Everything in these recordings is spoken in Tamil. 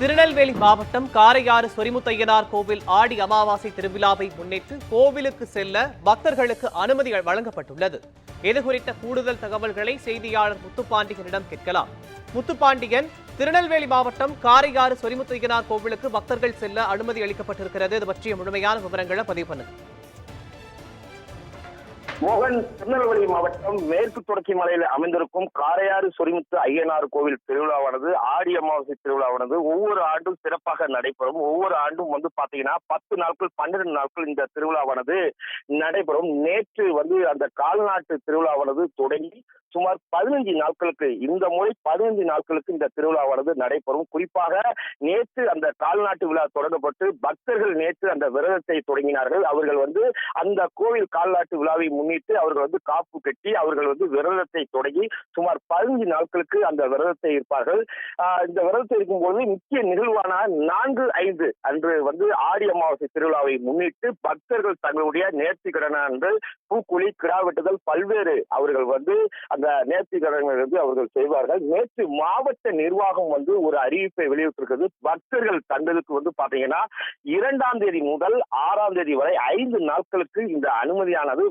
திருநெல்வேலி மாவட்டம் காரையாறு சொரிமுத்தையனார் கோவில் ஆடி அமாவாசை திருவிழாவை முன்னிட்டு கோவிலுக்கு செல்ல பக்தர்களுக்கு அனுமதி வழங்கப்பட்டுள்ளது. இது குறித்த கூடுதல் தகவல்களை செய்தியாளர் முத்துப்பாண்டியனிடம் கேட்கலாம். முத்துப்பாண்டியன் திருநெல்வேலி மாவட்டம் காரையாறு சொரிமுத்தையனார் கோவிலுக்கு பக்தர்கள் செல்ல அனுமதி அளிக்கப்பட்டிருக்கிறது. இது பற்றிய முழுமையான விவரங்களை பதிவு பண்ணுங்க மோகன் திருநெல்வேலி மாவட்டம் மேற்கு தொடர்ச்சி மலையில் அமைந்திருக்கும் காரையாறு சொரிமுத்து ஐயனார் கோவில் திருவிழாவானது ஆடி அமாவாசை திருவிழாவானது ஒவ்வொரு ஆண்டும் சிறப்பாக நடைபெறும். ஒவ்வொரு ஆண்டும் வந்து பாத்தீங்கன்னா பத்து நாட்கள் பன்னிரண்டு நாட்கள் இந்த திருவிழாவானது நடைபெறும். நேற்று வந்து அந்த கால்நாட்டு திருவிழாவானது தொடங்கி சுமார் பதினஞ்சு நாட்களுக்கு இந்த முறை பதினஞ்சு நாட்களுக்கு இந்த திருவிழாவானது நடைபெறும். குறிப்பாக நேற்று அந்த கால்நாட்டு விழா தொடங்கப்பட்டு பக்தர்கள் நேற்று அந்த விரதத்தை தொடங்கினார்கள். அவர்கள் வந்து அந்த கோவில் கால்நாட்டு விழாவை முன்னிட்டு அவர்கள் வந்து காப்பு கட்டி அவர்கள் வந்து விரதத்தை தொடங்கி சுமார் பதினஞ்சு நாட்களுக்கு அந்த விரதத்தை இருப்பார்கள். இந்த விரதத்தை இருக்கும்போது முக்கிய நிகழ்வான நான்கு ஐந்து அன்று வந்து ஆடி அமாவாசை திருவிழாவை முன்னிட்டு பக்தர்கள் தங்களுடைய நேர்த்தி கடன பூக்குழி கிடா வெட்டுதல் பல்வேறு அவர்கள் வந்து அந்த நேர்த்தி கடன்கள் வந்து அவர்கள் செய்வார்கள். நேற்று மாவட்ட நிர்வாகம் வந்து ஒரு அறிவிப்பை வெளியிட்டிருக்கிறது. பக்தர்கள் தங்களுக்கு வந்து பாத்தீங்கன்னா இரண்டாம் தேதி முதல் ஆறாம் தேதி வரை ஐந்து நாட்களுக்கு இந்த அனுமதியானது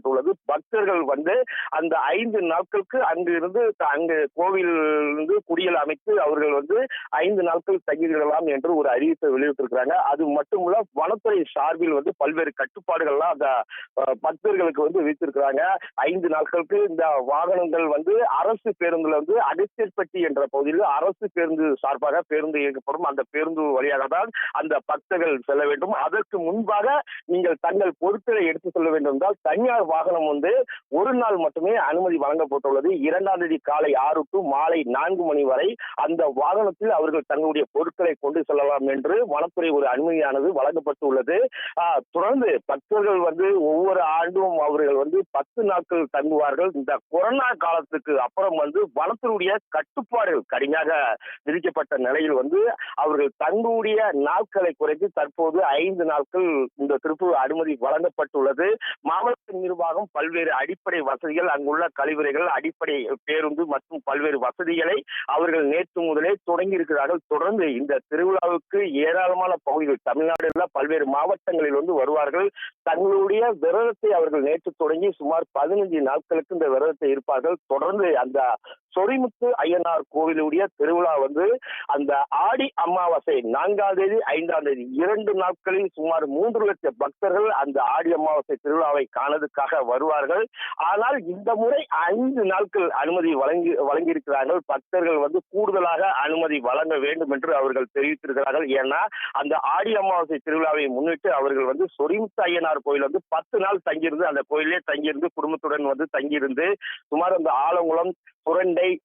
செய்யப்பட்டுள்ளது பக்தர்கள் வந்து அந்த ஐந்து நாட்களுக்கு அங்கு இருந்து அங்கு கோவில் இருந்து குடியல் அமைத்து அவர்கள் வந்து ஐந்து நாட்கள் தங்கிவிடலாம் என்று ஒரு அறிவிப்பை வெளியிட்டிருக்கிறாங்க. அது மட்டுமல்ல வனத்துறை சார்பில் வந்து பல்வேறு கட்டுப்பாடுகள்லாம் அந்த பக்தர்களுக்கு வந்து வைத்திருக்கிறாங்க ஐந்து நாட்களுக்கு இந்த வாகனங்கள் வந்து அரசு பேருந்துல வந்து அகஸ்தியர்பட்டி என்ற பகுதியில் அரசு பேருந்து சார்பாக பேருந்து இயக்கப்படும். அந்த பேருந்து வழியாக தான் அந்த பக்தர்கள் செல்ல வேண்டும். அதற்கு முன்பாக நீங்கள் தங்கள் பொருட்களை எடுத்து செல்ல வேண்டும் என்றால் தனியார் வாகனம் வந்து ஒரு நாள் மட்டுமே அனுமதி வழங்கப்பட்டுள்ளது. இரண்டாம் தேதி காலை ஆறு டு மாலை நான்கு மணி வரை அந்த வாகனத்தில் அவர்கள் தங்களுடைய பொருட்களை கொண்டு செல்லலாம் என்று வனத்துறை ஒரு அனுமதியானது வழங்கப்பட்டுள்ளது. தொடர்ந்து பக்தர்கள் வந்து ஒவ்வொரு ஆண்டும் அவர்கள் வந்து பத்து நாட்கள் தங்குவார்கள். இந்த கொரோனா காலத்துக்கு அப்புறம் வந்து வனத்தினுடைய கட்டுப்பாடுகள் கடுமையாக விதிக்கப்பட்ட நிலையில் வந்து அவர்கள் தங்களுடைய நாட்களை குறைத்து தற்போது ஐந்து நாட்கள் இந்த திருப்பூர் அனுமதி வழங்கப்பட்டுள்ளது. மாவட்ட நிர்வாகம் பல்வேறு அடிப்படை வசதிகள் அங்குள்ள கழிவறைகள் அடிப்படை பேருந்து மற்றும் பல்வேறு வசதிகளை அவர்கள் நேற்று முதலே தொடங்கி இருக்கிறார்கள். தொடர்ந்து இந்த திருவிழாவுக்கு ஏராளமான பகுதிகள் தமிழ்நாடுல பல்வேறு மாவட்டங்களில் வந்து வருவார்கள். தங்களுடைய விரதத்தை அவர்கள் நேற்று தொடங்கி சுமார் பதினஞ்சு நாட்களுக்கு இந்த விரதத்தை இருப்பார்கள். தொடர்ந்து அந்த சொரிமுத்து ஐயனார் கோவிலுடைய திருவிழா வந்து அந்த ஆடி அமாவாசை நான்காம் தேதி ஐந்தாம் தேதி இரண்டு நாட்களில் சுமார் மூன்று லட்சம் பக்தர்கள் அந்த ஆடி அமாவாசை திருவிழாவை காணதுக்காக வருவார்கள். ஆனால் இந்த முறை ஐந்து நாட்கள் அனுமதி வழங்கி வழங்கியிருக்கிறார்கள். பக்தர்கள் வந்து கூடுதலாக அனுமதி வழங்க வேண்டும் என்று அவர்கள் தெரிவித்திருக்கிறார்கள். ஏன்னா அந்த ஆடி அமாவாசை திருவிழாவை முன்னிட்டு அவர்கள் வந்து சொரிமுத்து ஐயனார் கோயில் வந்து பத்து நாள் தங்கியிருந்து அந்த கோயிலே தங்கியிருந்து குடும்பத்துடன் வந்து தங்கியிருந்து சுமார் அந்த ஆலங்குளம் சுரண்டை they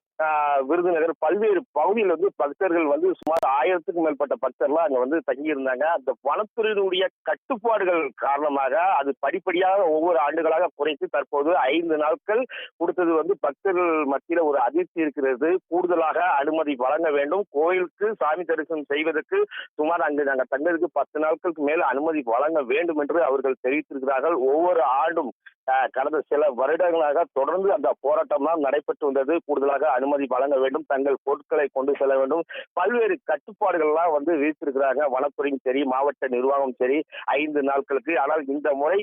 விருதுநகர் பல்வேறு பகுதியில் வந்து பக்தர்கள் வந்து சுமார் ஆயிரத்துக்கும் மேற்பட்ட பக்தர்லாம் அங்க வந்து தங்கியிருந்தாங்க. அந்த வனத்துறையினுடைய கட்டுப்பாடுகள் காரணமாக அது படிப்படியாக ஒவ்வொரு ஆண்டுகளாக குறைத்து தற்போது ஐந்து நாட்கள் கொடுத்தது வந்து பக்தர்கள் மத்தியில ஒரு அதிர்ச்சி இருக்கிறது. கூடுதலாக அனுமதி வழங்க வேண்டும். கோயிலுக்கு சாமி தரிசனம் செய்வதற்கு சுமார் அங்கு நாங்கள் தங்கிறதுக்கு பத்து நாட்களுக்கு மேல் அனுமதி வழங்க வேண்டும் என்று அவர்கள் தெரிவித்திருக்கிறார்கள். ஒவ்வொரு ஆண்டும் கடந்த சில வருடங்களாக தொடர்ந்து அந்த போராட்டம் தான் நடைபெற்று வந்தது. கூடுதலாக அனுமதி வழங்க வேண்டும் தங்கள் பொருட்களை கொண்டு செல்ல வேண்டும். பல்வேறு கட்டுப்பாடுகள்லாம் வந்து விதித்திருக்கிறாங்க. வனத்துறையும் சரி மாவட்ட நிர்வாகம் சரி ஐந்து நாட்களுக்கு. ஆனால் இந்த முறை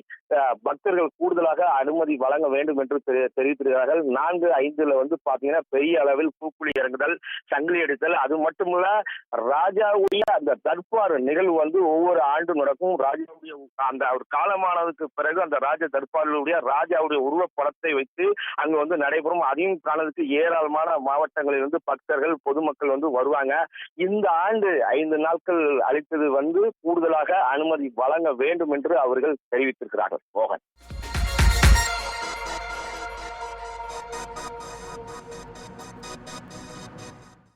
பக்தர்கள் கூடுதலாக அனுமதி வழங்க வேண்டும் என்று தெரிவித்திருக்கிறார்கள். நான்கு ஐந்துல வந்து பாத்தீங்கன்னா பெரிய அளவில் பூக்குழி இறங்குதல் சங்கிலி அடித்தல். அது மட்டுமல்ல ராஜாவுடைய அந்த தர்பார் நிகழ்வு வந்து ஒவ்வொரு ஆண்டும் நடக்கும். ராஜாவுடைய அந்த ஒரு காலமானதுக்கு பிறகு அந்த ராஜ தர்பாருடைய ராஜாவுடைய உருவப்படத்தை வைத்து அங்கு வந்து நடைபெறும். அதையும் காணதுக்கு ஏராளமான மாவட்டங்களில் இருந்து பக்தர்கள் பொதுமக்கள் வந்து வருவாங்க. இந்த ஆண்டு ஐந்து நாட்கள் அளித்தது வந்து கூடுதலாக அனுமதி வழங்க வேண்டும் என்று அவர்கள் தெரிவித்திருக்கிறார்கள். மோகன்.